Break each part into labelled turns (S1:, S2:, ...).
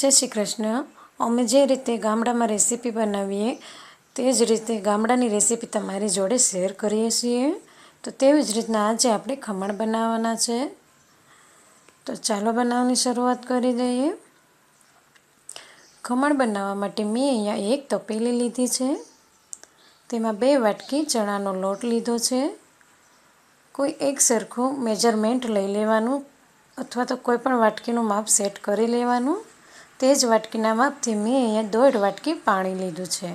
S1: જય શ્રી કૃષ્ણ. અમે જે રીતે ગામડામાં રેસીપી બનાવીએ, તે જ રીતે ગામડાની રેસીપી તમારી જોડે શેર કરીએ છીએ. તો તેવી જ રીતના આજે આપણે ખમણ બનાવવાના છે. તો ચાલો બનાવવાની શરૂઆત કરી દઈએ. ખમણ બનાવવા માટે મેં અહીંયા એક તપેલી લીધી છે. તેમાં બે વાટકી ચણાનો લોટ લીધો છે. કોઈ એક સરખું મેજરમેન્ટ લઈ લેવાનું અથવા તો કોઈ પણ વાટકીનું માપ સેટ કરી લેવાનું. તે જ વાટકીના માપથી મેં અહીંયા દોઢ વાટકી પાણી લીધું છે.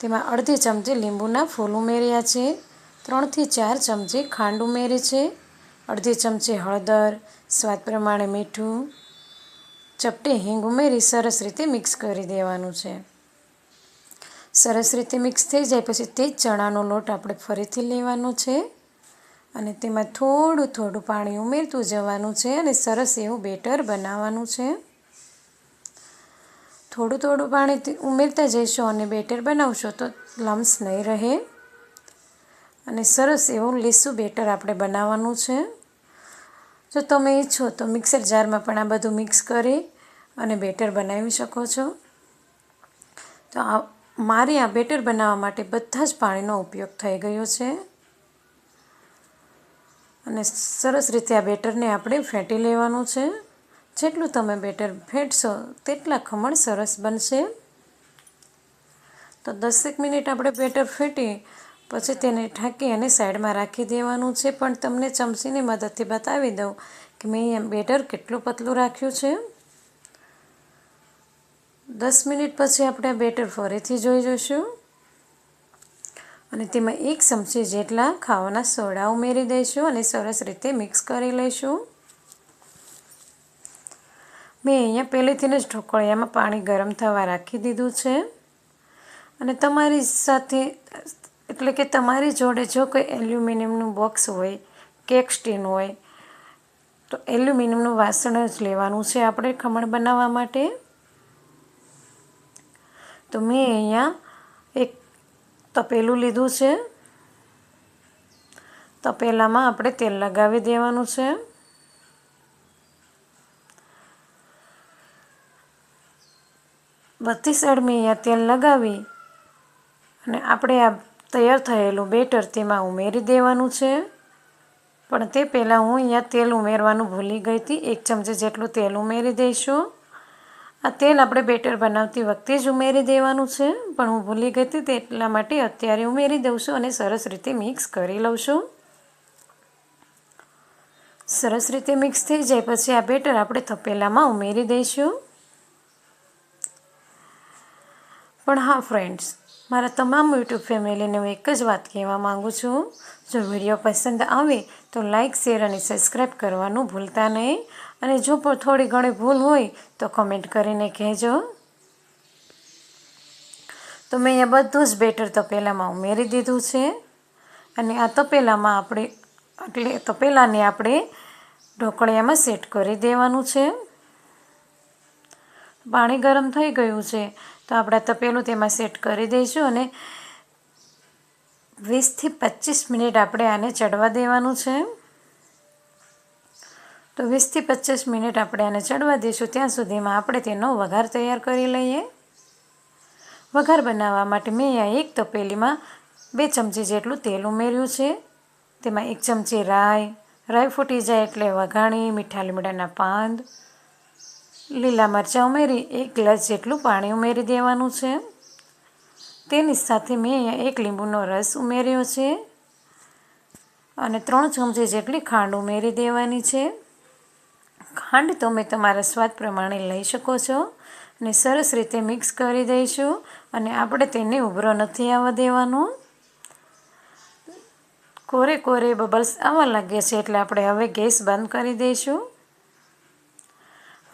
S1: તેમાં અડધી ચમચી લીંબુના ફૂલ ઉમેર્યા છે, ત્રણથી ચાર ચમચી ખાંડ ઉમેરી છે, અડધી ચમચી હળદર, સ્વાદ પ્રમાણે મીઠું, ચપટી હિંગ ઉમેરી સરસ રીતે મિક્સ કરી દેવાનું છે. સરસ રીતે મિક્સ થઈ જાય પછી તે જ ચણાનો લોટ આપણે ફરીથી લેવાનો છે અને તેમાં થોડું થોડું પાણી ઉમેરતું જવાનું છે અને સરસ એવું બેટર બનાવવાનું છે. થોડું થોડું પાણી ઉમેરતા જઈશો અને બેટર બનાવશો તો લમ્સ નહીં રહે. અને સરસ એવું લીસું બેટર આપણે બનાવવાનું છે. જો તમે ઈચ્છો તો મિક્સર જારમાં પણ આ બધું મિક્સ કરી અને બેટર બનાવી શકો છો. તો આ મારે આ બેટર બનાવવા માટે બધા જ પાણીનો ઉપયોગ થઈ ગયો છે. અને સરસ રીતે આ બેટરને આપણે ફેંટી લેવાનું છે. જેટલું તમે બેટર ફેંટશો તેટલા ખમણ સરસ બનશે. તો દસેક મિનિટ આપણે બેટર ફેટી, પછી તેને ઢાંકી અને સાઈડમાં રાખી દેવાનું છે. પણ તમને ચમચીની મદદથી બતાવી દઉં કે મેં એમ બેટર કેટલું પતલું રાખ્યું છે. દસ મિનિટ પછી આપણે બેટર ફરીથી જોઈ જોઈશું. અને તેમાં એક ચમચી જેટલા ખાવાના સોડા ઉમેરી દઈશું અને સરસ રીતે મિક્સ કરી લઈશું. મેં અહીંયા પહેલેથી જ ઢોકળિયામાં પાણી ગરમ થવા રાખી દીધું છે. અને તમારી સાથે, એટલે કે તમારી જોડે જો કોઈ એલ્યુમિનિયમનું બોક્સ હોય, કેક સ્ટીન હોય, તો એલ્યુમિનિયમનું વાસણ જ લેવાનું છે આપણે ખમણ બનાવવા માટે. તો મેં અહીંયા એક તપેલું લીધું છે. તપેલામાં આપણે તેલ લગાવી દેવાનું છે. બધી અહીંયા તેલ લગાવી અને આપણે આ તૈયાર થયેલું બેટર તેમાં ઉમેરી દેવાનું છે. પણ તે પહેલાં હું અહીંયા તેલ ઉમેરવાનું ભૂલી ગઈ હતી. એક ચમચી જેટલું તેલ ઉમેરી દઈશું. આ તેલ આપણે બેટર બનાવતી વખતે જ ઉમેરી દેવાનું છે. પણ હું ભૂલી ગઈ હતી એટલા માટે અત્યારે ઉમેરી દઉં છું અને સરસ રીતે મિક્સ કરી લઉં છું. સરસ રીતે મિક્સ થઈ જાય પછી આ બેટર આપણે થપેલામાં ઉમેરી દઈશું. પણ હા ફ્રેન્ડ્સ મારા તમામ યુટ્યુબ ફેમિલીને હું એક જ વાત કહેવા માગું છું. જો વીડિયો પસંદ આવે તો લાઇક શેર અને સબસ્ક્રાઈબ કરવાનું ભૂલતા નહીં. અને જો પણ થોડી ઘણી ભૂલ હોય તો કમેન્ટ કરીને કહેજો. તો મેં એ બધું જ બેટર તપેલામાં ઉમેરી દીધું છે. અને આ તપેલામાં આપણે, એટલે તપેલાને આપણે ઢોકળિયામાં સેટ કરી દેવાનું છે. પાણી ગરમ થઈ ગયું છે. તો આપણે તપેલું તેમાં સેટ કરી દઈશું અને વીસથી પચીસ મિનિટ આપણે આને ચડવા દેવાનું છે. તો વીસથી પચીસ મિનિટ આપણે આને ચડવા દઈશું. ત્યાં સુધીમાં આપણે તેનો વઘાર તૈયાર કરી લઈએ. વઘાર બનાવવા માટે મેં અહીંયા એક તપેલીમાં બે ચમચી જેટલું તેલ ઉમેર્યું છે. તેમાં એક ચમચી રાઈ રાઈ ફૂટી જાય એટલે વઘાણી, મીઠા લીમડાના પાન લીલા મરચાં ઉમેરી, એક ગ્લાસ જેટલું પાણી ઉમેરી દેવાનું છે. તેની સાથે મેં અહીંયા એક લીંબુનો રસ ઉમેર્યો છે અને ત્રણ ચમચી જેટલી ખાંડ ઉમેરી દેવાની છે. ખાંડ તમે તમારા સ્વાદ પ્રમાણે લઈ શકો છો અને સરસ રીતે મિક્સ કરી દઈશું અને આપણે તેને ઉભરો નથી આવવા દેવાનો. કોરે કોરે બબલ્સ આવવા લાગ્યા છે એટલે આપણે હવે ગેસ બંધ કરી દઈશું.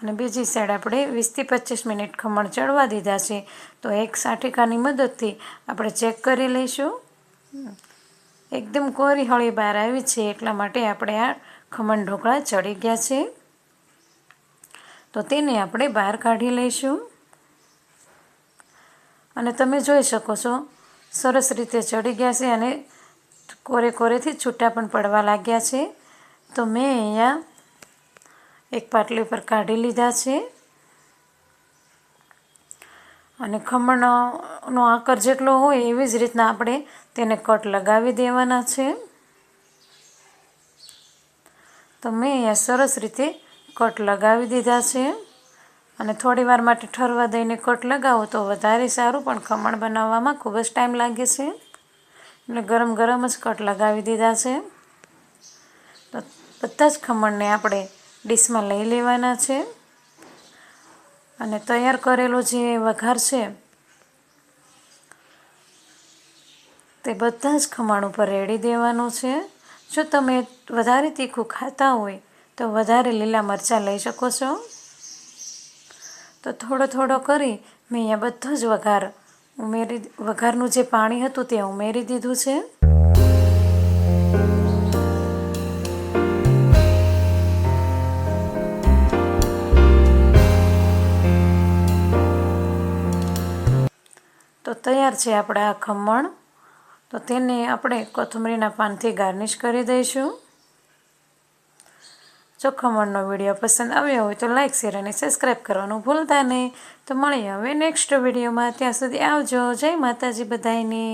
S1: અને બીજી સાઈડ આપણે વીસથી પચીસ મિનિટ ખમણ ચડવા દીધા છે. તો એક સાઠીકાની મદદથી આપણે ચેક કરી લઈશું. એકદમ કોરી હળી બહાર આવી છે, એટલા માટે આપણે આ ખમણ ઢોકળા ચડી ગયા છે. તો તેને આપણે બહાર કાઢી લઈશું. અને તમે જોઈ શકો છો, સરસ રીતે ચડી ગયા છે અને કોરે કોરેથી છૂટા પણ પડવા લાગ્યા છે. તો મેં અહીંયા એક પાટલી પર કાઢી લીધા છે. અને ખમણનો આકાર જેટલો હોય એવી જ રીતના આપણે તેને કટ લગાવી દેવાના છે. તો મેં અહીંયા સરસ રીતે કટ લગાવી દીધા છે. અને થોડી વાર માટે ઠરવા દઈને કટ લગાવો તો વધારે સારું, પણ ખમણ બનાવવામાં ખૂબ જ ટાઈમ લાગે છે. એટલે ગરમ ગરમ જ કટ લગાવી દીધા છે. તો બધા જ ખમણને આપણે ડીશમાં લઈ લેવાના છે. અને તૈયાર કરેલો જે વઘાર છે, તે બધા જ ખમણ ઉપર રેડી દેવાનું છે. જો તમે વધારે તીખું ખાતા હોય, તો વધારે લીલા મરચાં લઈ શકો છો. તો થોડો થોડો કરી મેં અહીંયા બધો જ વઘાર ઉમેરી, વઘારનું જે પાણી હતું તે ઉમેરી દીધું છે. તો તૈયાર છે આપણા આ ખમણ. તો તેને આપણે કોથમરીના પાનથી ગાર્નિશ કરી દઈશું. જો ખમણનો વીડિયો પસંદ આવ્યો હોય તો લાઇક શેર અને સબસ્ક્રાઈબ કરવાનું ભૂલતા નહીં. તો મળીએ હવે નેક્સ્ટ વિડીયોમાં. ત્યાં સુધી આવજો. જય માતાજી બધાને